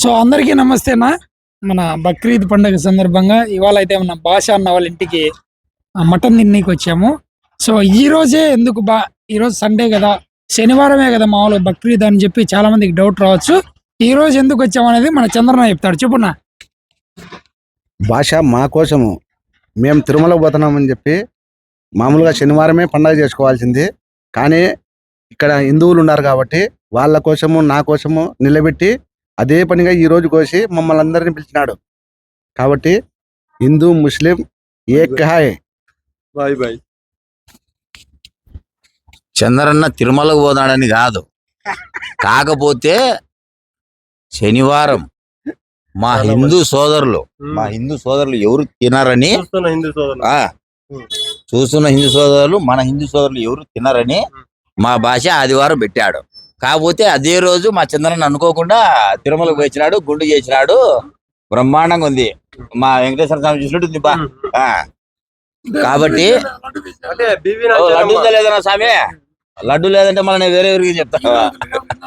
So అందరికీ నమస్తేనా మన బక్రీద్ పండుగ సందర్భంగా ఇవాళ అయితే మన భాష అన్న వాళ్ళ ఇంటికి మటన్ తిన్నీకి వచ్చాము. సో ఈ రోజే ఎందుకు బా ఈ రోజు సండే కదా శనివారమే కదా మామూలుగా బక్రీద్ అని చెప్పి చాలా మందికి డౌట్ రావచ్చు. ఈ రోజు ఎందుకు వచ్చామనేది మన చంద్రన చెప్తాడు. చెప్పున్నా భాష మా కోసము మేము తిరుమల పోతున్నామని చెప్పి మామూలుగా శనివారమే పండగ చేసుకోవాల్సింది. కానీ ఇక్కడ హిందువులు ఉన్నారు కాబట్టి వాళ్ళ కోసము నా కోసము నిలబెట్టి అదే పనిగా ఈ రోజు కోసి మమ్మల్ని అందరిని పిలిచినాడు. కాబట్టి హిందూ ముస్లిం ఏక్ హాయ్ బాయ్. బాయ్ చంద్రన్న తిరుమలకు పోతాడని కాదు. కాకపోతే శనివారం మా హిందూ సోదరులు మా హిందూ సోదరులు ఎవరు తినారని చూస్తున్న హిందూ సోదరులు. ఆ చూస్తున్న హిందూ సోదరులు మన హిందూ సోదరులు ఎవరు తినారని మా భాష ఆదివారం పెట్టాడు. కాకపోతే అదే రోజు మా చంద్రన్న అనుకోకుండా తిరుమలకు వచ్చినాడు గుండు చేసినాడు. బ్రహ్మాండంగా ఉంది. మా వెంకటేశ్వర స్వామి చూసినట్టు ఉంది బా. కాబట్టి లడ్డు లేదన్నా స్వామి? లడ్డు లేదంటే మళ్ళీ నేను వేరే ఎవరికి చెప్తాను.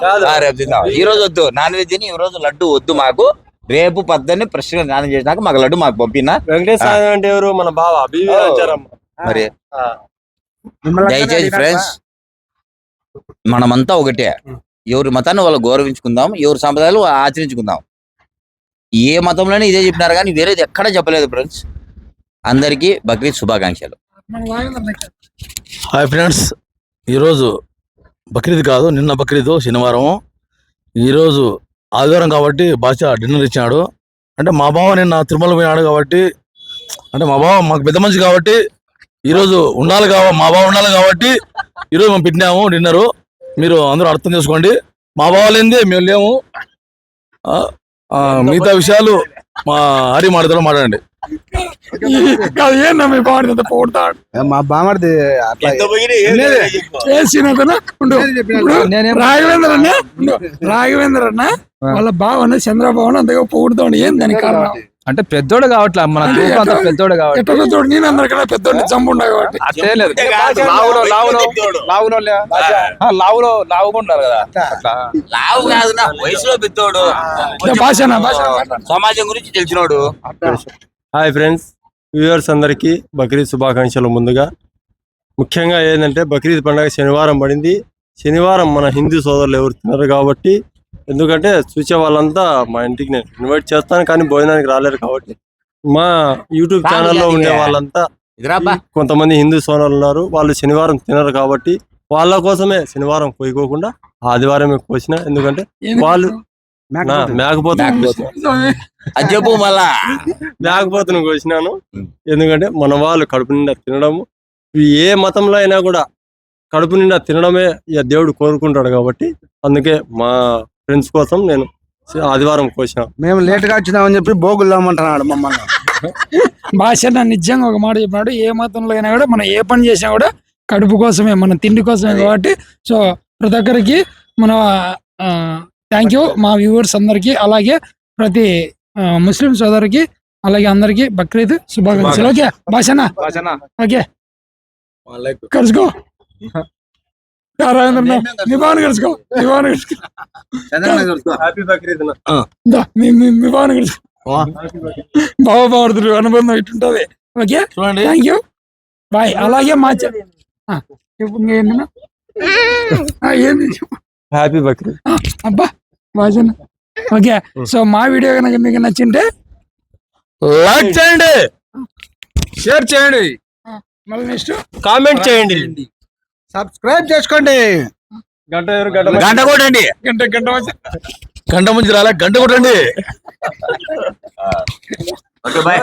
కాదు. ఆ, రేపు తిందాం. ఈ రోజు వద్దు. నాన్ వెజ్ తిని ఈ రోజు లడ్డు వద్దు మాకు. రేపు పద్దని ఫ్రెష్గా స్నానం చేసినాక మాకు లడ్డు మాకు పంపినా. వెంకటేశ్వర అంటే ఎవరు? మన బావ మరి దయచేసి ఫ్రెండ్స్ మనమంతా ఒకటే. ఎవరి మతాన్ని వాళ్ళు గౌరవించుకుందాం ఎవరి సంప్రదాయాలు ఆచరించుకుందాం. ఏ మతంలోనే ఇదే చెప్పినారు కానీ వేరేది ఎక్కడ చెప్పలేదు ఫ్రెండ్స్. అందరికీ బక్రీద్ శుభాకాంక్షలు. హాయ్ ఫ్రెండ్స్ ఈరోజు బక్రీద్ కాదు నిన్న బక్రీద్ శనివారం ఈరోజు ఆదివారం కాబట్టి భాష డిన్నర్ ఇచ్చినాడు. అంటే మా బావ నిన్న తిరుమల పోయినాడు కాబట్టి అంటే మా బావ మాకు పెద్ద మనిషి కాబట్టి ఈరోజు ఉండాలి కావ మా బావ ఉండాలి కాబట్టి ఈరోజు మేము పెట్టినాము డిన్నరు మీరు అందరూ అర్థం చేసుకోండి. మా బావ లేనిదే మేము లేము. ఆ, ఆ, మిగతా విషయాలు మా హరి మాటతో మాట్లాడండి. మీ మా అట్లా రాఘవేంద్ర అన్న. రాఘవేంద్ర అన్న వాళ్ళ బావన చంద్రబాబు అంతగా పొగుడుతాడు. ఏం దానికి కారణం? అంటే పెద్దోడు కావట్లే మన గ్రూప్ అంతా పెద్దోడు కాబట్టి ఎట్ట పెద్దోడు నేను అందరికన్నా కాబట్టి. అట్లే లేదు. లావులో లావులో లావులో లే- ఆ, లావులో లావుగా ఉంటారు కదా. అట్లా. లావు కాదు నా వయసులో పెద్దోడు. భాష సమాజం గురించి తెలిసినోడు. హాయ్ ఫ్రెండ్స్ వ్యూవర్స్ అందరికీ బక్రీద్ శుభాకాంక్షలు ముందుగా. ముఖ్యంగా ఏంటంటే బక్రీద్ పండుగ శనివారం పడింది. శనివారం మన హిందూ సోదరులు ఎవరు తినరు కాబట్టి ఎందుకంటే చూసే వాళ్ళంతా మా ఇంటికి నేను ఇన్వైట్ చేస్తాను కానీ భోజనానికి రాలేరు కాబట్టి. మా యూట్యూబ్ ఛానల్లో ఉండే వాళ్ళంతా కొంతమంది హిందూ సోదరులు ఉన్నారు. వాళ్ళు శనివారం తినరు కాబట్టి వాళ్ళ కోసమే శనివారం కోయకోకుండా ఆదివారమే కోసిన ఎందుకంటే వాళ్ళు మేకపోతును మళ్ళా. మేకపోతును కోసినాను ఎందుకంటే మన వాళ్ళు కడుపు నిండా తినడము. ఏ మతంలో అయినా కూడా కడుపు నిండా తినడమే ఇక దేవుడు కోరుకుంటాడు కాబట్టి అందుకే మా ఫ్రెండ్స్ కోసం నేను ఆదివారం కోసిన. మేము లేట్గా వచ్చినామని చెప్పి బోగుల్దామంటున్నాడు మమ్మల్ని. భాష నిజంగా ఒక మాట చెప్పినాడు ఏ మతంలో అయినా కూడా మనం ఏ పని చేసినా కూడా కడుపు కోసమే మన తిండి కోసమే కాబట్టి సో ప్రతి ఒక్కరికి మన థ్యాంక్ యూ మా వ్యూవర్స్ అందరికి అలాగే ప్రతి ముస్లిం సోదరికి అలాగే అందరికి బక్రీద్ శుభాకాంక్షలు. ఓకే భాషనా? ఓకే. కలుసుకో. అనుబంధం ఇటుంటది ఓకే? చూడండి. థ్యాంక్ యూ బాయ్ అలాగే మా ఏంది. హ్యాపీ బక్రీద్ అబ్బా ఓకే? సో మా వీడియో కనుక మీకు నచ్చింటే లైక్ చేయండి. షేర్ చేయండి. మళ్ళీ నెక్స్ట్ కామెంట్ చేయండి. సబ్స్క్రైబ్ చేసుకోండి. గంట ఎవరు గంట గంట కొట్టండి. గంట గంట వచ్చి గంట ముందు రాలే? గంట కొట్టండి. Okay bye.